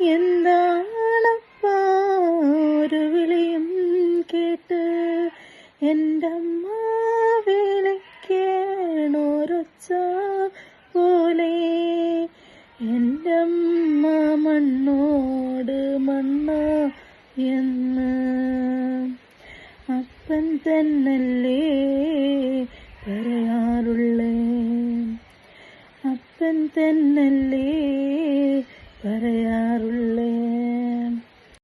എന്താണപ്പാ ഒരു വിളിയും കേട്ട്? അമ്മ വിളിക്കണോരൊച്ച പോലെ. എന്റെ അമ്മ മണ്ണോട് മണ്ണ എന്ന്. അപ്പൻ തന്നല്ലേ പറയാറുള്ളേ? അപ്പൻ തന്നല്ലേ